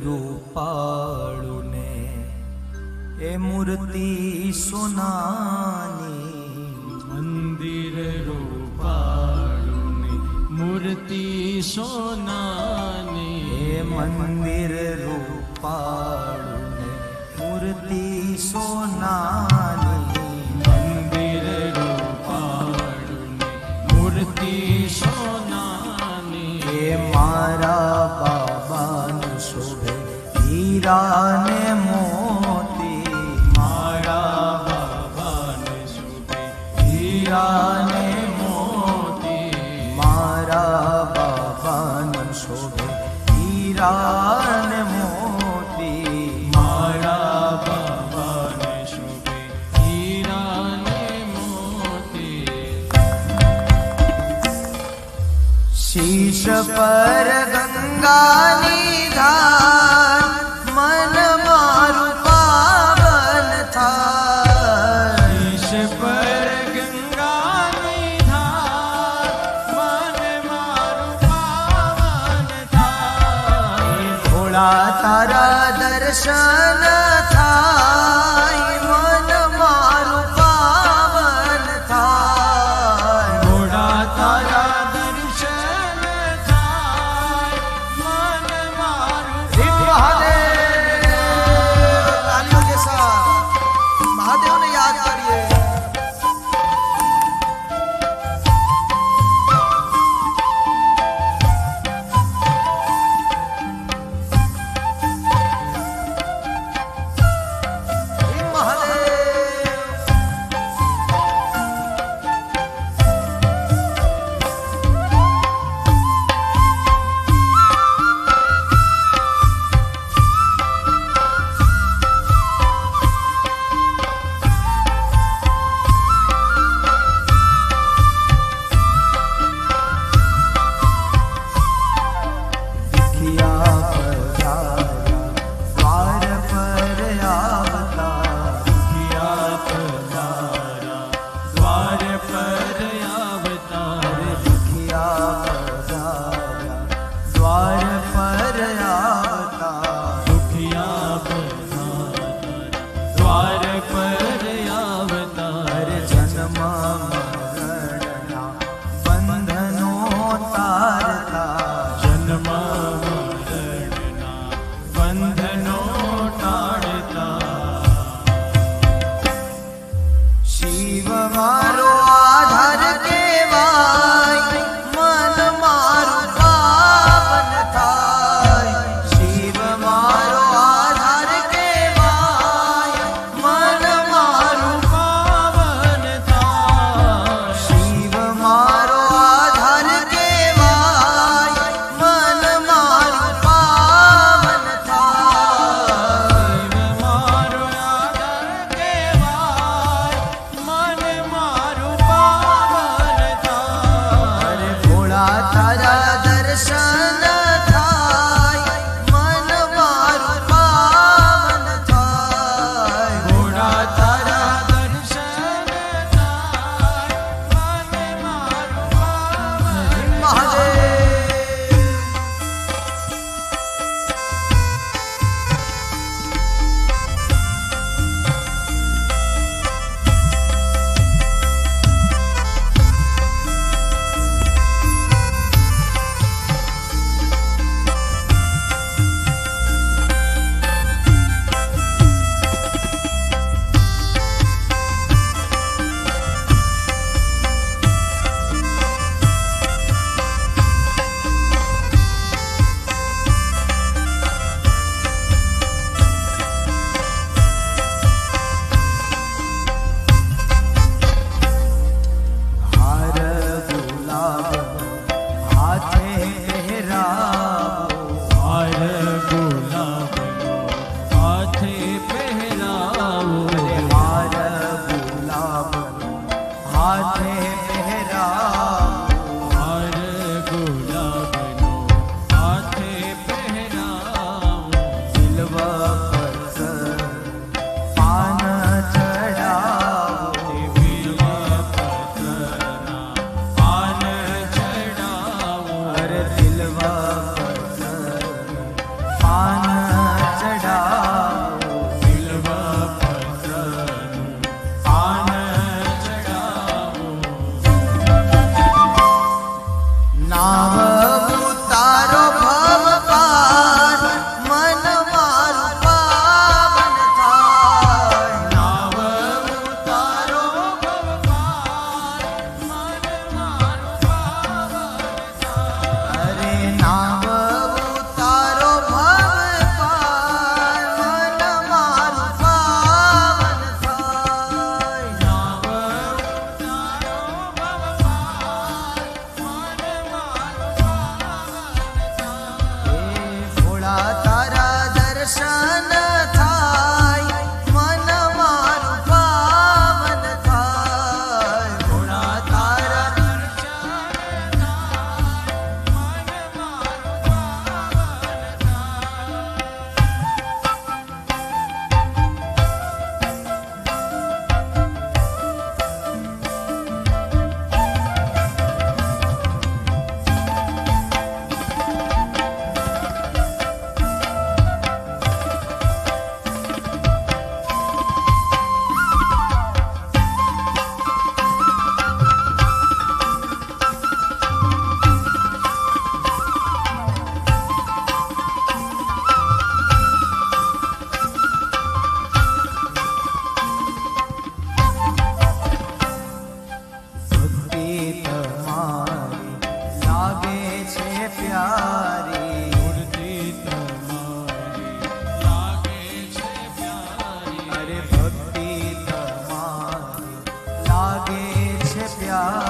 રૂપાળુને એ મૂર્તિ સોનાની મંદિર રૂપાળુને મૂર્તિ સોનાની એ મંદિર રૂપાળુને મૂર્તિ સોના હીરા ને મોતી, મારા બાબાને સુધે હીરા ને મોતી, મારા બાબાને શોભે હીરા ને મોતી, મારા બાબાને શોભે હીરા ને મોતી. શીશ પર ગંગાની ધા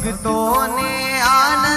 ભક્તોને આનંદ